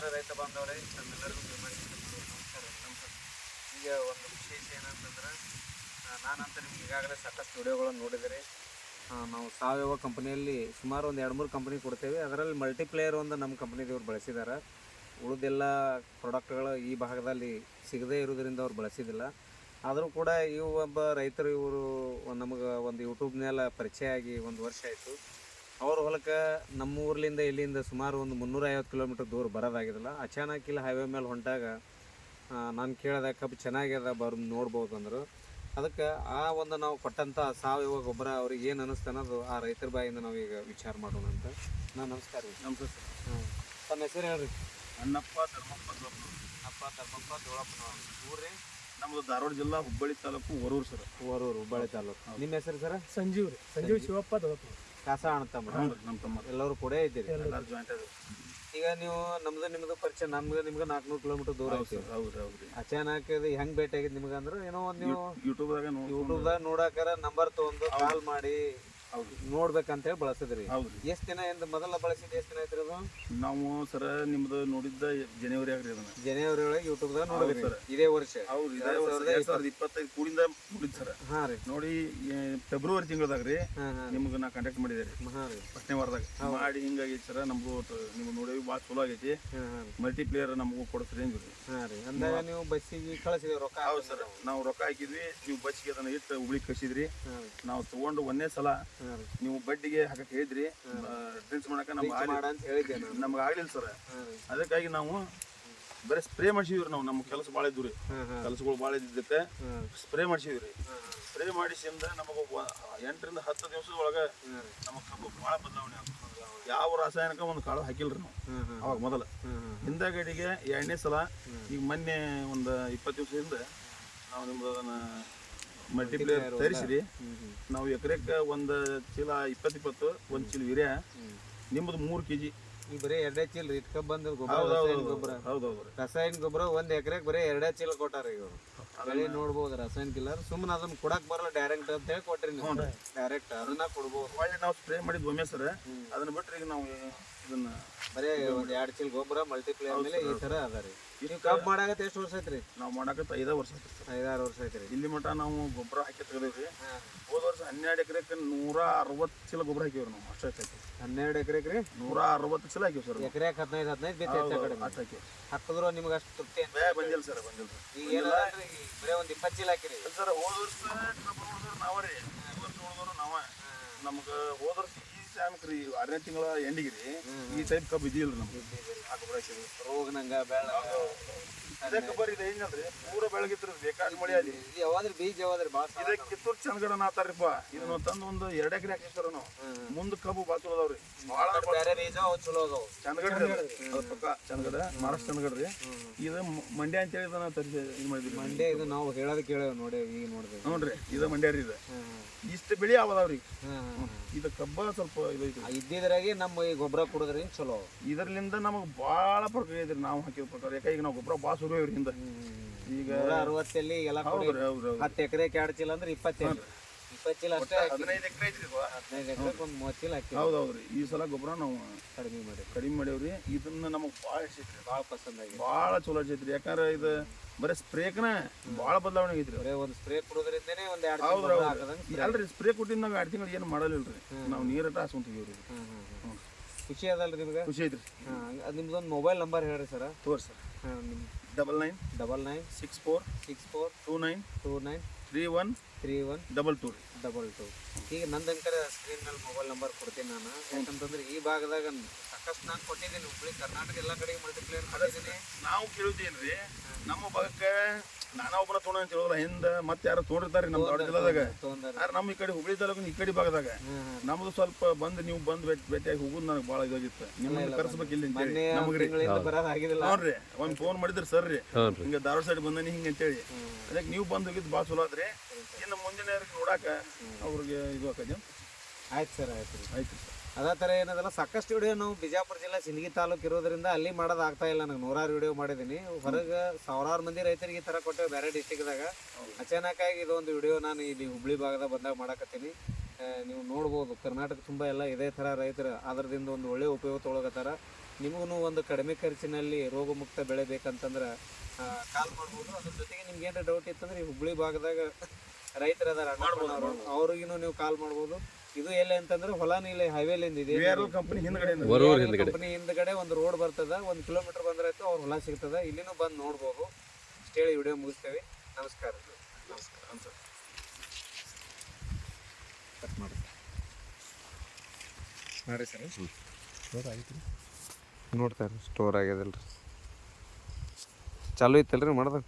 ನಮಸ್ಕಾರ ರೈತ ಬಾಂಧವರೇ, ತಮ್ಮೆಲ್ಲರಿಗೂ ನಮಸ್ಕಾರ. ಈಗ ಒಂದು ವಿಶೇಷ ಏನಂತಂದ್ರೆ ನಾನಂತ ನಿಮ್ಗೆ ಈಗಾಗಲೇ ಸಾಕಷ್ಟು ವಿಡಿಯೋಗಳನ್ನು ನೋಡಿದರೆ. ನಾವು ಸಾವಯವ ಕಂಪನಿಯಲ್ಲಿ ಸುಮಾರು ಒಂದು ಎರಡು, ಮೂರು ಕಂಪ್ನಿ ಕೊಡ್ತೇವೆ. ಅದರಲ್ಲಿ ಮಲ್ಟಿಪ್ಲೇಯರ್ ಒಂದು ನಮ್ಮ ಕಂಪನಿದವ್ರು ಬಳಸಿದ್ದಾರೆ ಉಳಿದೆಲ್ಲ ಪ್ರಾಡಕ್ಟ್ಗಳು ಈ ಭಾಗದಲ್ಲಿ ಸಿಗದೇ ಇರೋದ್ರಿಂದ ಅವ್ರು ಬಳಸಿದ್ದಿಲ್ಲ ಆದರೂ ಕೂಡ ಇವು ಒಬ್ಬ ರೈತರು ಇವರು, ನಮಗೆ ಒಂದು ಯೂಟ್ಯೂಬ್ನೆಲ್ಲ ಪರಿಚಯ ಆಗಿ ಒಂದು ವರ್ಷ ಆಯಿತು. ಅವ್ರ ಹೊಲಕ್ಕೆ ನಮ್ಮ ಊರ್ಲಿಂದ ಇಲ್ಲಿಂದ ಸುಮಾರು ಒಂದು ಮುನ್ನೂರ ಐವತ್ತು ಕಿಲೋಮೀಟ್ರ್ ದೂರ ಬರೋದಾಗಿದಿಲ್ಲ. ಅಚಾನಕ್ ಇಲ್ಲಿ ಹೈವೇ ಮೇಲೆ ಹೊಂಟಾಗ ನಾನು ಕೇಳಿದ ಕಬ್ಬು ಚೆನ್ನಾಗ್ಯದ ಬರ್ ನೋಡ್ಬೋದು ಅಂದರು. ಅದಕ್ಕೆ ಆ ಒಂದು ನಾವು ಕೊಟ್ಟಂಥ ಸಾವಯವ ಗೊಬ್ಬರ ಅವ್ರಿಗೆ ಏನು ಅನ್ನಿಸ್ತು ಅನ್ನೋದು ಆ ರೈತರ ಬಾಯಿಂದ ನಾವೀಗ ವಿಚಾರ ಮಾಡೋಣ ಅಂತ. ನಾನು ನಮಸ್ಕಾರ ರೀ ನಮಸ್ತೆ ಹಾಂ. ತಮ್ಮ ಹೆಸರು ಹೇಳ್ರಿ. ಅಣ್ಣಪ್ಪ ಧರ್ಮಪ್ಪ. ಅಪ್ಪ ಧರ್ಮಪ್ಪ ದೊಳಪ್ಪನ ಊರೇ ನಮ್ಮದು ಧಾರವಾಡ ಜಿಲ್ಲಾ ಹುಬ್ಬಳ್ಳಿ ತಾಲೂಕು ವರೂರು ಸರ್. ಹೊರೂರು ಹುಬ್ಬಳ್ಳಿ ತಾಲೂಕು. ನಿಮ್ಮ ಹೆಸರು ಸರ್? ಸಂಜೀವ್ ರೀ ಸಂಜೀವ್ ಶಿವಪ್ಪ ದೊಡ್ಡಪ್ಪ. ಕಾಸ ಅಣ್ಣ ನಮ್ಮ ತಮ್ಮ ಎಲ್ಲರೂ ಕೂಡ ಇದ್ದೀರಿ. ಎಲ್ಲರೂ ಜಾಯಿಂಟ್ ಅದ ಈಗ ನೀವು ನಮ್ದು ನಿಮ್ದು ಪರಿಚಯ ನಮ್ಗೆ ನಿಮ್ಗೆ ನಾಲ್ಕುನೂರು ಕಿಲೋಮೀಟರ್ ದೂರ ಐತಿ. ಹೌದು ಹೌದು. ಅಚಾನಕ್ ಇದು ಹೆಂಗ್ ಭೇಟಿ ಆಗಿದ್ ನಿಮ್ಗೆ ಅಂದ್ರೆ ಏನೋ ಒಂದು ನೀವು ಯೂಟ್ಯೂಬ್ದಾಗ ನೋಡಿ ಯೂಟ್ಯೂಬ್ದಾಗ ನೋಡಾಕರ ನಂಬರ್ ತಗೊಂಡು ಕಾಲ್ ಮಾಡಿ. ಹೌದು. ನೋಡ್ಬೇಕಂತ ಹೇಳಿ ಬಳಸಿದ್ರಿ. ಹೌದು. ರೀ ಎಷ್ಟ್ ದಿನ ಎಂದ ಮೊದಲ ಬಳಸಿದ್ ಎಷ್ಟ್ ದಿನ ಐತ್ರಿ ಅದು? ನಾವು ಸರ ನಿಮ್ದು ನೋಡಿದ್ದ ಜನವರಿ ಆಗ್ರಿ ಅದನ್ನ. ಜನವರಿ ಒಳಗೆ ಯೂಟ್ಯೂಬ್ದಾಗ ನೋಡಿದ್ರಿ ಸರ್. ಇದೇ ವರ್ಷ. ಹೌದು ಇದೇ ಎರಡ್ ವರ್ಷ. ಎರಡ್ ಸಾವಿರದ ಇಪ್ಪತ್ತೈದು ಕೂಡಿಂದ ನೋಡಿದ್ ಸರ್. ಹಾ ರೀ. ನೋಡಿ ಏ, ಫೆಬ್ರವರಿ ತಿಂಗಳದಾಗ ರೀ ಹಾ ಹಾ. ನಿಮ್ಗೆ ನಾ ಕಾಂಟ್ಯಾಕ್ಟ್ ಮಾಡಿದೆ ರೀ. ಹಾ ರೀ. ಫಸ್ಟ್ನೇ ವಾರದಾಗ. ಮಾಡಿ ಹಿಂಗಾಗಿ ಸರ್. ನಮಗೂ ನಿಮ್ಗೆ ನೋಡಿ ಭಾಳ ಚಲೋ ಆಗೈತಿ. ಹಾ ಹಾ ರೀ. ಮಲ್ಟಿ ಪ್ಲೇಯರ್ ನಮಗೂ ಕೊಡಿಸ್ರಿ ಅಂದ್ರಿ ಹಾ ರೀ. ಅಂದಾಗ ನೀವು ಬಸ್ಸಿಗೆ ಕಳಿಸಿದ್ರಿ ರೊಕ್ಕ ಹೌದು ಸರ್. ನಾವು ರೊಕ್ಕ ಹಾಕಿದ್ವಿ. ನೀವು ಬಸ್ಸಿಗೆ ಅದನ್ನ ಇಟ್ಟು ಹುಬ್ಳಿ ಕಳಿಸಿದ್ರಿ. ಹಾ ರೀ. ನಾವು ತಗೊಂಡು ಒಂದೇ ಸಲ ನೀವು ಬಡ್ಡಿಗೆ ಹಾಕಕ್ಕೆ ಹೇಳಿದ್ರಿ ಡ್ರಿಂಕ್ಸ್ ಮಾಡಕ್ಕೆ ನಮ್ಗೆ ನಮ್ಗೆ ಆಗ್ಲಿಲ್ಲ ಸರ್. ಅದಕ್ಕಾಗಿ ನಾವು ಬರೀ ಸ್ಪ್ರೇ ಮಾಡಿಸಿದ್ರಿ ನಾವು ನಮ್ಮ ಕೆಲಸ ಭಾಳ ಇದ್ವು ರೀ ಕೆಲಸಗಳು ಭಾಳ ಇದ್ದಿದ್ದಕ್ಕೆ ಸ್ಪ್ರೇ ಮಾಡಿಸಿದ್ರಿ ಸ್ಪ್ರೇ ಮಾಡಿಸಿಂದ ನಮಗೆ ಎಂಟರಿಂದ ಹತ್ತು ದಿವಸದೊಳಗೆ ಒಳಗೆ ನಮಗೆ ಕಬ್ಬು ಭಾಳ ಬದಲಾವಣೆ ಆಗ್ತದೆ. ಯಾವ ರಾಸಾಯನಿಕ ಒಂದು ಕಾಳು ಹಾಕಿಲ್ರಿ ನಾವು. ಅವಾಗ ಮೊದಲ. ಹಿಂದಗಡಿಗೆ ಎರಡನೇ ಸಲ ಈಗ ಮೊನ್ನೆ ಒಂದು ಇಪ್ಪತ್ತು ದಿವಸದಿಂದ ನಾವು ನಿಮ್ದು ಅದನ್ನ ಮಲ್ಟಿಪ್ಲೇಯರ್ ತರಿಸಿರಿ. ನಾವು ಎಕರೆಕ್ಕೆ ಒಂದು ಚೀಲ ಇಪ್ಪತ್ತು ಇಪ್ಪತ್ತು ಒಂದು ಚೀಲ ಯೂರಿಯಾ ನಿಮ್ಮದು ಮೂರು ಕೆ ಜಿ ಈ ಬರೀ ಎರಡೇ ಚೀಲ ರೀ ಇಟ್ಕೊಂಡ್ ಬಂದ್ ಗೊಬ್ಬರ ಹೌದು ರಾಸಾಯನಿಕ ಗೊಬ್ಬರ. ಒಂದ್ ಎಕರೆಗೆ ಬರೀ ಎರಡೇ ಚೀಲ ಕೊಟ್ಟಾರ ಇವರು. ಬೆಳೆ ನೋಡ್ಬೋದು ರಸಾಯನ ಇಲ್ಲ ಸುಮ್ಮನೆ ಅದನ್ನ ಕೊಡಕ್ ಬರಲ್ಲ ಡೈರೆಕ್ಟ್ ಅಂತ ಹೇಳಿ ಕೊಟ್ರಿ ನೀವು. ಡೈರೆಕ್ಟ್ ಅದನ್ನ ಕೊಡ್ಬೋದು. ಒಳ್ಳೆ ನಾವು ಸ್ಪ್ರೇ ಮಾಡಿದ್ ಒಮ್ಮೆ ಸರ್. ಅದನ್ನ ಬಿಟ್ರೆ ಈಗ ನಾವು ಇದನ್ನ ಬರೀ ಒಂದ್ ಎರಡ್ ಚೀಲ ಗೊಬ್ಬರ ಮಲ್ಟಿಪ್ಲೇಯರ್ ಮೇಲೆ ಈ ತರ ಅದ ರೀ. ನೀವು ಕಬ್ಬ್ ಮಾಡಾಕತ್ತ ಎಷ್ಟು ವರ್ಷ ಐತ್ರಿ ನಾವು ಮಾಡಕತ್ತ ಐದ ವರ್ಷ ಆಯ್ತು. ಸರ್ ಐದಾರು ವರ್ಷ ಐತ್ರಿ ಇಲ್ಲಿ ಮಟ್ಟ ನಾವು ಗೊಬ್ಬರ ಹಾಕಿ ತೆಗೆದೇವ್ರಿ. ಹೋದ ವರ್ಷ ಹನ್ನೆರಡು ಎಕರೆಕ್ಕೆ ನೂರ ಅರವತ್ತು ಚೀಲ ಗೊಬ್ಬರ ಹಾಕಿವ್ರಿ ನಾವು ಅಷ್ಟು ಐತಿ ಹನ್ನೆರಡು ಎಕರೆಗೆ ರೀ ನೂರ ಅರವತ್ತು ಚೀಲ ಹಾಕಿವಿ ಸರ್. ಎಕರೆಗೆ ಹದಿನೈದು ಹದಿನೈದು ಬಿತ್ತು ಹೆಚ್ಚು ಕಡೆ ಅಷ್ಟು ಹಾಕಿವಿ ಹಾಕಿದ್ರು ನಿಮ್ಗೆ ಅಷ್ಟು ತೃಪ್ತಿ ಬೇ ಬಂದಿಲ್ಲ ಸರ್ ಬಂದಿಲ್ಲ ಸರ್. ಈಗ ಏನಿಲ್ಲ ಬರೀ ಒಂದು ಇಪ್ಪತ್ತು ಚೀಲ ಹಾಕಿರಿ. ಸರ್ ಹೋದ ವರ್ಷ ನಾವ ರೀ ಈ ವರ್ಷ ನೋಡಿದ್ರು ನಾವ. ನಮ್ಗೆ ಹೋದ ವರ್ಷ ಈ ಟೈಮ್ಗೆ ರೀ ಆರನೇ ತಿಂಗಳ ಎಂಡಿಗೆ ರೀ ಈ ಟೈಪ್ ಕಬ್ಬು ಇದ್ದಿಲ್ಲ ನಮ್ಗೆ ಹಾಕಿದ್ವಿ ರೋಗ ನಂಗ ಬೆಳ ಅದೇ ಕಬ್ಬರ್ ಇದೆ ಹೆಂಗಂದ್ರೆ ಪೂರ ಬೆಳಗಿತ್ರ ಬೇಕಾದ ಮಳೆ ಅಲ್ಲಿ. ಯಾವಾದ್ರಿ ಬೀಜ ಯಾವಾದ್ರಿ ಭಾಳ ಇದೇ ಕಿತ್ತೂರು ಚಂದಗಡ ನಾತಾರಿಪ್ಪ ಇದನ್ನ ತಂದು ಒಂದು ಎರಡು ಎಕರೆ ಹಾಕಿ ಸರ್ ನಾವು ಮುಂದೆ ಕಬ್ಬು ಭಾಳ ಚಲೋ ಅದಾವ್ರಿ. ಭಾಳ ಬೇರೆ ಬೀಜ ಅವು ಚಲೋ ಅದಾವು. ಚಂದಗಡ ಪಕ್ಕ ಚಂದಗಡ ಮಹಾರಾಷ್ಟ್ರ ಚಂದಗಡ ರೀ ಇದು ಮಂಡ್ಯ ಅಂತ ಹೇಳಿ ಇದನ್ನ ತರಿಸಿ ಇದು ಮಾಡಿದ್ವಿ ಮಂಡ್ಯ ಇದು ನಾವು ಹೇಳೋದು ಕೇಳೋ ನೋಡಿ ಈಗ ನೋಡಿದ್ವಿ ನೋಡ್ರಿ ಇದು ಮಂಡ್ಯ ರೀ ಇದು. ಇಷ್ಟು ಬೆಳೆ ಹಾಂ ಇದು ಕಬ್ಬ ಸ್ವಲ್ಪ ಇದ್ದಿದ್ರಾಗೆ ನಮ್ಮ ಈ ಗೊಬ್ಬರ ಕುಡಿದ್ರಿ ಚಲೋ. ಇದರಿಂದ ನಮಗೆ ಭಾಳ ಪ್ರಕ್ರಿಯೆ ಐತ್ರಿ ನಾವು ಹಾಕಿದ ಪ್ರಕಾರ. ಯಾಕೆ ಈಗ ನಾವು ಗೊಬ್ಬರ ಭಾಳ ಶುರು ಇವ್ರಿ ಹಿಂದೆ. ಈಗ ಅರವತ್ತಲ್ಲಿ ಎಲ್ಲ ಹೌದು ಹತ್ತು ಎಕರೆ ಕ್ಯಾಡ್ಚಿಲ್ಲ ಚೀಲ ಅಂದ್ರೆ ಇಪ್ಪತ್ತೇಳು. ಇಪ್ಪತ್ತು ಚೀಲ ಅಷ್ಟೇ ಹದಿನೈದು ಎಕರೆ ಐತ್ರಿ ಇದು. ಹದಿನೈದು ಎಕರೆಗೆ ಒಂದು ಮೂವತ್ತು ಚೀಲ ಹಾಕಿ ಹೌದು ರೀ ಈ ಸಲ ಗೊಬ್ಬರ ನಾವು ಕಡಿಮೆ ಮಾಡಿ ಕಡಿಮೆ ಮಾಡೇವ್ರಿ. ಇದನ್ನ ನಮಗೆ ಭಾಳ ಇಷ್ಟೈತ್ರಿ ಭಾಳ ಪಸಂದ್ ಆಗಿದೆ ಭಾಳ ಚಲೋ ಹಚ್ಚೈತ್ರಿ ಯಾಕಂದ್ರೆ ಇದು ಬರೀ ಸ್ಪ್ರೇಕ್ನ ಭಾಳ ಬದಲಾವಣೆ ಐತ್ರಿ ಬರೇ ಒಂದು ಸ್ಪ್ರೇ ಕೊಡೋದ್ರಿಂದ ಒಂದು ಎರಡು ಹೌದು ಚೀಲ ಹಾಕದಂಗೆ ಅಲ್ರಿ ಸ್ಪ್ರೇ ಕೊಟ್ಟಿದ್ದು ನಾವು ಎರಡು ತಿಂಗಳು ಏನು ಮಾಡಲಿಲ್ರಿ. ನಾವು ನೀರಟ ಹಾಸ್ಕೊಂತೀವಿ ಹಾಂ ಹಾಂ ಹಾಂ ಖುಷಿ ಅದಲ್ರಿ ನಿಮ್ಗೆ? ಖುಷಿ ಐತ್ರಿ. ಹಾಂ ಅದು ನಿಮ್ದೊಂದು ಮೊಬೈಲ್ ನಂಬರ್ ಹೇಳ್ರಿ ಸರ್. ತೋರಿ ಸರ್ ನಿಮ್ಮ double nine double nine six four six four two nine two nine three one three one double two ರೀ. ಡಬಲ್ ಟು ಈಗ ನಂದಂಕರ ಸ್ಕ್ರೀನ್ನಲ್ಲಿ ಮೊಬೈಲ್ ನಂಬರ್ ಕೊಡ್ತೀನಿ ನಾನು. ಯಾಕಂತಂದ್ರೆ ಈ ಭಾಗದಾಗ ಸಾಕಷ್ಟು ನಾನು ಕೊಟ್ಟಿದ್ದೀನಿ. ಹುಬ್ಳಿ ಕರ್ನಾಟಕ ಎಲ್ಲ ಕಡೆ ಮಲ್ಟಿಪ್ಲೇಯರ್ ಮಾಡಿದ್ದೀನಿ ನಾವು ಕೇಳುತ್ತೇನ್ರಿ ನಮ್ಮ ಭಾಗಕ್ಕೆ ನಾನಾ ಒಬ್ಬನ ತೊಗೊಂಡ ಅಂತ ಹೇಳೋಲ್ಲ ಹಿಂದೆ ಮತ್ತೆ ಯಾರು ತೊಗೊಂಡಿರ್ತಾರೆ ನಮ್ಮ ದೊಡ್ಡ ಜಿಲ್ಲಾದಾಗ. ಯಾರು ನಮ್ಮ ಈ ಕಡೆ ಹುಬ್ಳಿ ತಾಲೂಕಿನ ಈ ಕಡೆ ಭಾಗದಾಗ. ನಮ್ದು ಸ್ವಲ್ಪ ಬಂದು ನೀವು ಬಂದ್ ಭೇಟಿ ಭೇಟಿಯಾಗಿ ಹೋಗುದು ನನಗೆ ಭಾಳ ಇದಾಗಿತ್ತು. ನಿಮ್ಮನ್ನು ಕರೆಸ್ಬೇಕು ಇಲ್ಲಿ ನೋಡ್ರಿ ಒಂದ್ ಫೋನ್ ಮಾಡಿದ್ರಿ ಸರ್ ರೀ ಹಿಂಗ ಧಾರವಾಡ ಸೈಡ್ ಬಂದನಿ ಹಿಂಗ ಅಂತೇಳಿ ಅದಕ್ಕೆ ನೀವು ಬಂದ್ ಹೋಗಿದ್ ಭಾಳ ಚಲೋ ಆದ್ರಿ ನೋಡಾಕ ಅವ್ರಿಗೆ ಇದು ಆಕತಿ. ಆಯ್ತು ಸರ್ ಆಯ್ತು ರೀ ಆಯ್ತು ಸರ್. ಅದೇ ಥರ ಏನದಲ್ಲ ಸಾಕಷ್ಟು ವಿಡಿಯೋ ನಾವು ಬಿಜಾಪುರ ಜಿಲ್ಲೆ ಸಿಂದಗಿ ತಾಲೂಕು ಇರೋದ್ರಿಂದ ಅಲ್ಲಿ ಮಾಡೋದು ಆಗ್ತಾ ಇಲ್ಲ. ನನಗೆ ನೂರಾರು ವಿಡಿಯೋ ಮಾಡಿದ್ದೀನಿ. ಹೊರಗೆ ಸಾವಿರಾರು ಮಂದಿ ರೈತರಿಗೆ ಈ ಥರ ಕೊಟ್ಟೆವು ಬೇರೆ ಡಿಸ್ಟಿಕ್ದಾಗ ಅಚಾನಕ್ಕಾಗಿ ಇದೊಂದು ವಿಡಿಯೋ ನಾನು ಇಲ್ಲಿ ಹುಬ್ಳಿ ಭಾಗದಾಗ ಬಂದಾಗ ಮಾಡಾಕತ್ತೀನಿ. ನೀವು ನೋಡ್ಬೋದು ಕರ್ನಾಟಕ ತುಂಬ ಎಲ್ಲ ಇದೇ ಥರ ರೈತರು ಅದರದಿಂದ ಒಂದು ಒಳ್ಳೆಯ ಉಪಯೋಗ ತೊಗೊಳಕತ್ತಾರ. ನಿಮಗೂ ಒಂದು ಕಡಿಮೆ ಖರ್ಚಿನಲ್ಲಿ ರೋಗಮುಕ್ತ ಬೆಳೆ ಬೇಕಂತಂದ್ರೆ ಕಾಲ್ ಮಾಡ್ಬೋದು. ಅದ್ರ ಜೊತೆಗೆ ನಿಮ್ಗೆ ಏನಾರ ಡೌಟ್ ಇತ್ತಂದ್ರೆ ಈ ಹುಬ್ಳಿ ಭಾಗದಾಗ ರೈತರು ಅದಾರ ಅವ್ರಿಗೂ ನೀವು ಕಾಲ್ ಮಾಡ್ಬೋದು. ಇದು ಎಲ್ಲಿ ಅಂತಂದ್ರೆ ಹೊಲಾನ ಹೈವೇ ಹೈವೇಲಿಂದ ಇದೆ. ಕಂಪನಿ ಹಿಂದ್ಗಡೆ ಕಂಪನಿ ಹಿಂದ್ಗಡೆ. ಒಂದು ರೋಡ್ ಬರ್ತದ ಒಂದು ಕಿಲೋಮೀಟರ್ ಬಂದ್ರಾಯ್ತು ಅವ್ರ ಹೊಲ ಸಿಗ್ತದ. ಇಲ್ಲಿನೂ ಬಂದು ನೋಡ್ಬೋದು. ಹೇಳಿ ವಿಡಿಯೋ ಮುಗಿಸ್ತೇವೆ. ನಮಸ್ಕಾರ. ನಮಸ್ಕಾರ. ಕಟ್ ಮಾಡಿ. ಮಾಡಿ ಸರ್. ನೋಡ್ತಾರೆ ಸ್ಟೋರ್ ಆಗ್ಯದಲ್ರಿ. ಚಾಲು ಐತಲ್ರಿ ಮಾಡ್ದ?